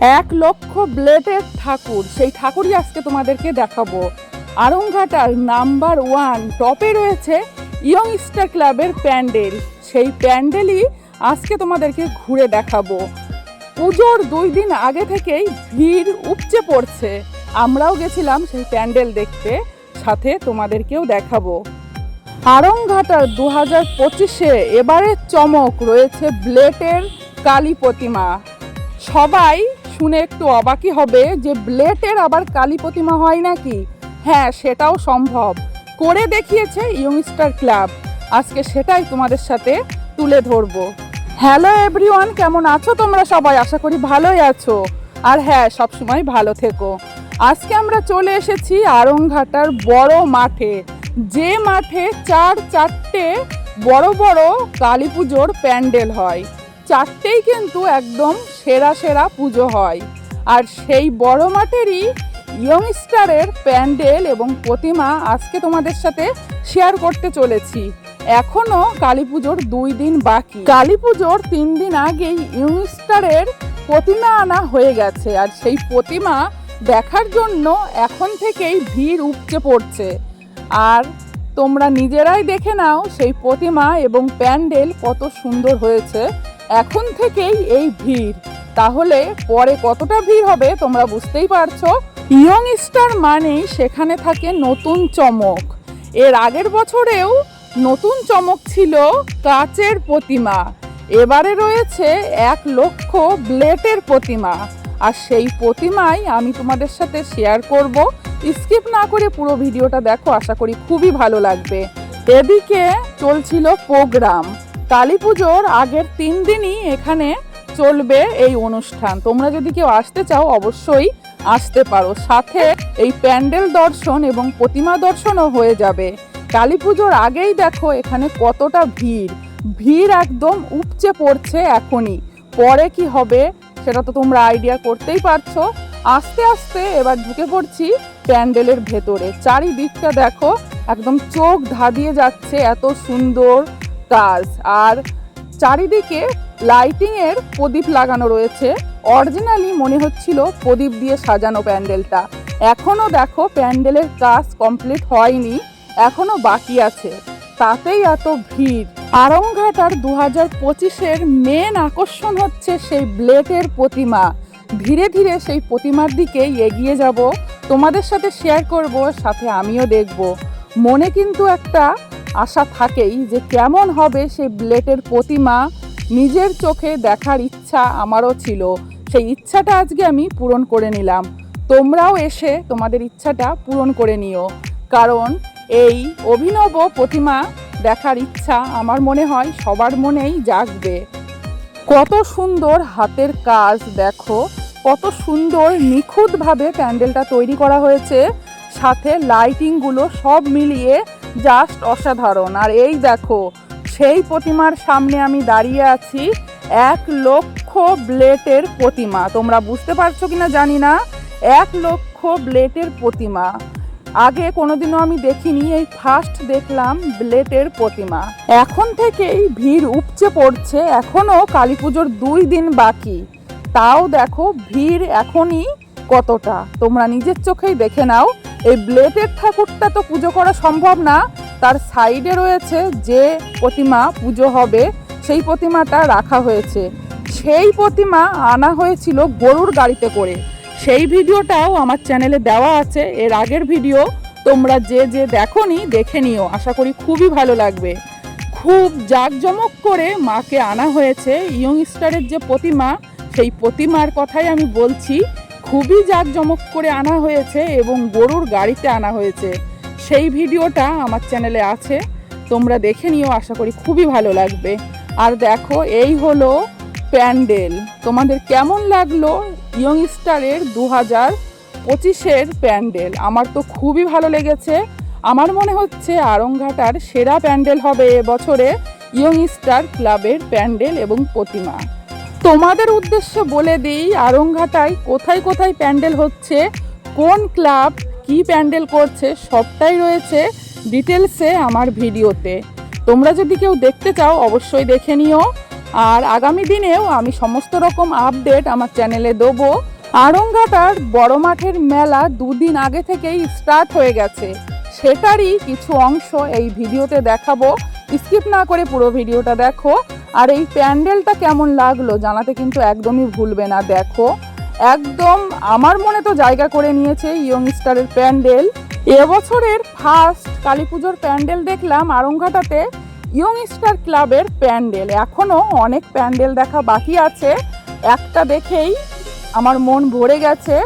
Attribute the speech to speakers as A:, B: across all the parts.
A: এক লক্ষ ব্লেডের ঠাকুর। সেই ঠাকুরই আজকে তোমাদেরকে দেখাবো। আরংঘাটার নাম্বার ওয়ান, টপে রয়েছে ইয়ং স্টার ক্লাবের প্যান্ডেল। সেই প্যান্ডেলই আজকে তোমাদেরকে ঘুরে দেখাবো। পুজোর দুই দিন আগে থেকেই ভিড় উপচে পড়ছে। আমরাও গেছিলাম সেই প্যান্ডেল দেখতে। সাথে তোমাদেরকেও দেখাবো। আরংঘাটার দু হাজার পঁচিশে এবারের চমক রয়েছে ব্লেটের কালী প্রতিমা। সবাই শুনে একটু অবাকই হবে যে ব্লেটের আবার কালী প্রতিমা হয় নাকি? হ্যাঁ সেটাও সম্ভব। করে দেখিয়েছে ইয়ংস্টার ক্লাব। আজকে সেটাই তোমাদের সাথে তুলে ধরবো। হ্যালো এভরিওয়ান, কেমন আছো তোমরা সবাই? আশা করি ভালোই আছো। আর হ্যাঁ সবসময় ভালো থেকো। আজকে আমরা চলে এসেছি আরংঘাটার বড় মাঠে। যে মাঠে চার চারটে বড় বড় কালী পুজোর প্যান্ডেল হয়। চারটেই কিন্তু একদম সেরা সেরা পুজো হয়। আর সেই বড় মাঠেরই ইয়ংস্টারের প্যান্ডেল এবং প্রতিমা আজকে তোমাদের সাথে শেয়ার করতে চলেছি। এখনও কালী পুজোর দুই দিন বাকি। কালী পুজোর তিন দিন আগেই ইয়ংস্টারের প্রতিমা আনা হয়ে গেছে। আর সেই প্রতিমা দেখার জন্য এখন থেকেই ভিড় উপচে পড়ছে। আর তোমরা নিজেরাই দেখে নাও সেই প্রতিমা এবং প্যান্ডেল কত সুন্দর হয়েছে। এখন থেকেই এই ভিড়। তাহলে পরে কতটা ভিড় হবে তোমরা বুঝতেই পারছ? ইয়ং স্টার মানেই সেখানে থাকে নতুন চমক। এর আগের বছরেও নতুন চমক ছিল কাচের প্রতিমা। এবারে রয়েছে এক লক্ষ ব্লেটের প্রতিমা। আর সেই প্রতিমাই আমি তোমাদের সাথে শেয়ার করব। স্কিপ না করে পুরো ভিডিওটা দেখো, আশা করি খুবই ভালো লাগবে। এদিকে চলছিল প্রোগ্রাম কালী পুজোর আগের তিন দিনই এখানে চলবে এই অনুষ্ঠান। তোমরা যদি কেউ আসতে চাও, অবশ্যই আসতে পারো। সাথে এই প্যান্ডেল দর্শন এবং প্রতিমা দর্শনও হয়ে যাবে। কালী পুজোর আগেই দেখো এখানে কতটা ভিড়। ভিড় একদম উপচে পড়ছে এখনই। পরে কি হবে সেটা তো তোমরা আইডিয়া করতেই পারছ। আস্তে আস্তে এবার ঢুকে পড়ছি প্যান্ডেলের ভেতরে। চারিদিকটা দেখো, একদম চোখ ধাঁধিয়ে যাচ্ছে, এত সুন্দর কাজ। আর চারিদিকে লাইটিং এর প্রদীপ লাগানো রয়েছে। অরিজিনালি মনে হচ্ছিল প্রদীপ দিয়ে সাজানো প্যান্ডেলটা। এখনও দেখো প্যান্ডেলের কাজ কমপ্লিট হয়নি, এখনও বাকি আছে। তাতেই এত ভিড়। আরংঘাটার দু হাজার পঁচিশের মেন আকর্ষণ হচ্ছে সেই ব্লেটের প্রতিমা। ধীরে ধীরে সেই প্রতিমার দিকেই এগিয়ে যাব। তোমাদের সাথে শেয়ার করব, সাথে আমিও দেখব। মনে কিন্তু একটা আশা থাকেই যে কেমন হবে সেই ব্লেটের প্রতিমা নিজের চোখে দেখার ইচ্ছা আমারও ছিল। সেই ইচ্ছাটা আজকে আমি পূরণ করে নিলাম। তোমরাও এসে তোমাদের ইচ্ছাটা পূরণ করে নিও। কারণ এই অভিনব প্রতিমা দেখার ইচ্ছা আমার মনে হয় সবার মনেই জাগবে। কত সুন্দর হাতের কাজ, দেখো। কত সুন্দর নিখুঁতভাবে প্যান্ডেলটা তৈরি করা হয়েছে। সাথে লাইটিংগুলো সব মিলিয়ে জাস্ট অসাধারণ। আর এই দেখো, সেই প্রতিমার সামনে আমি দাঁড়িয়ে আছি এক লক্ষ ব্লেটের প্রতিমা। তোমরা বুঝতে পারছ কি না জানি না? এক লক্ষ ব্লেটের প্রতিমা। আগে কোনোদিনও আমি দেখিনি, এই ফার্স্ট দেখলাম ব্লেটের প্রতিমা। এখন থেকেই ভিড় উপচে পড়ছে এখনও কালী পুজোর দুই দিন বাকি। তাও দেখো ভিড় এখনই কতটা। তোমরা নিজের চোখেই দেখে নাও এই ব্লেটের ঠাকুরটা তো পুজো করা সম্ভব না। তার সাইডে রয়েছে যে প্রতিমা পুজো হবে, সেই প্রতিমাটা রাখা হয়েছে। সেই প্রতিমা আনা হয়েছিল গরুর গাড়িতে করে। সেই ভিডিওটাও আমার চ্যানেলে দেওয়া আছে। এর আগের ভিডিও তোমরা যে যে দেখোনি, দেখে নিও। আশা করি খুবই ভালো লাগবে। খুব জাঁকজমক করে মাকে আনা হয়েছে। ইয়ং স্টারের যে প্রতিমা, সেই প্রতিমার কথাই আমি বলছি। খুবই জাঁকজমক করে আনা হয়েছে এবং গরুর গাড়িতে আনা হয়েছে। সেই ভিডিওটা আমার চ্যানেলে আছে, তোমরা দেখে নিও, আশা করি খুবই ভালো লাগবে। আর দেখো, এই হলো প্যান্ডেল। তোমাদের কেমন লাগল ইয়ং স্টারের দু হাজার পঁচিশের প্যান্ডেল? আমার তো খুবই ভালো লেগেছে। আমার মনে হচ্ছে আরংঘাটার সেরা প্যান্ডেল হবে এবছরে ইয়ং স্টার ক্লাবের প্যান্ডেল এবং প্রতিমা। তোমাদের উদ্দেশ্য বলে দিই আরংঘাটায় কোথায় কোথায় প্যান্ডেল হচ্ছে, কোন ক্লাব কি প্যান্ডেল করছে, সবটাই রয়েছে ডিটেলসে আমার ভিডিওতে। তোমরা যদি কেউ দেখতে চাও, অবশ্যই দেখে নিও। আর আগামী দিনেও আমি সমস্ত রকম আপডেট আমার চ্যানেলে দেবো। আড়ংঘাটার বড় মাঠের মেলা দুদিন আগে থেকেই স্টার্ট হয়ে গেছে। সেটারই কিছু অংশ এই ভিডিওতে দেখাবো। স্কিপ না করে পুরো ভিডিওটা দেখো। আর এই প্যান্ডেলটা কেমন লাগল জানাতে কিন্তু একদমই ভুলবে না, দেখো। একদম আমার মনে তো জায়গা করে নিয়েছে ইয়ং স্টারের প্যান্ডেল। এবছরের ফার্স্ট কালী পুজোর প্যান্ডেল দেখলাম আরংঘাটাতে ইয়ং স্টার ক্লাবের প্যান্ডেল। এখনও অনেক প্যান্ডেল দেখা বাকি আছে। একটা দেখেই আমার মন ভরে গেছে।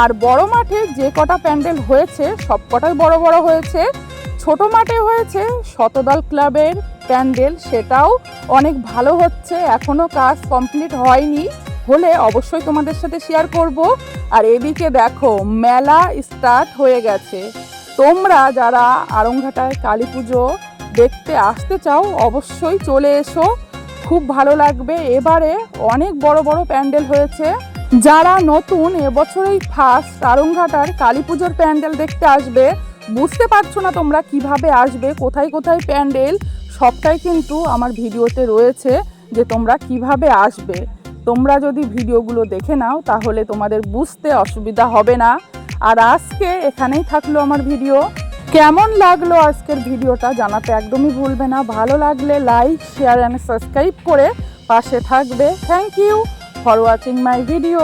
A: আর বড় মাঠে যে কটা প্যান্ডেল হয়েছে সব কটাই বড় বড় হয়েছে। ছোট মাঠে হয়েছে শতদল ক্লাবের প্যান্ডেল, সেটাও অনেক ভালো হচ্ছে। এখনও কাজ কমপ্লিট হয়নি, হলে অবশ্যই তোমাদের সাথে শেয়ার করব। আর এদিকে দেখো, মেলা স্টার্ট হয়ে গেছে। তোমরা যারা আরংঘাটায় কালী পুজো দেখতে আসতে চাও, অবশ্যই চলে এসো। খুব ভালো লাগবে। এবারে অনেক বড় বড় প্যান্ডেল হয়েছে। যারা নতুন, এবছরই ফার্স্ট আরংঘাটার কালী পুজোর প্যান্ডেল দেখতে আসবে। বুঝতে পারছ না তোমরা কীভাবে আসবে, কোথায় কোথায় প্যান্ডেল, সবটাই কিন্তু আমার ভিডিওতে রয়েছে যে তোমরা কীভাবে আসবে। তোমরা যদি ভিডিওগুলো দেখে নাও, তাহলে তোমাদের বুঝতে অসুবিধা হবে না। আর আজকে এখানেই থাকল আমার ভিডিও। কেমন লাগল আজকের ভিডিওটা জানাতে একদমই ভুলবে না। ভালো লাগলে লাইক, শেয়ার অ্যান্ড সাবস্ক্রাইব করে পাশে থাকবে। Thank you for watching my video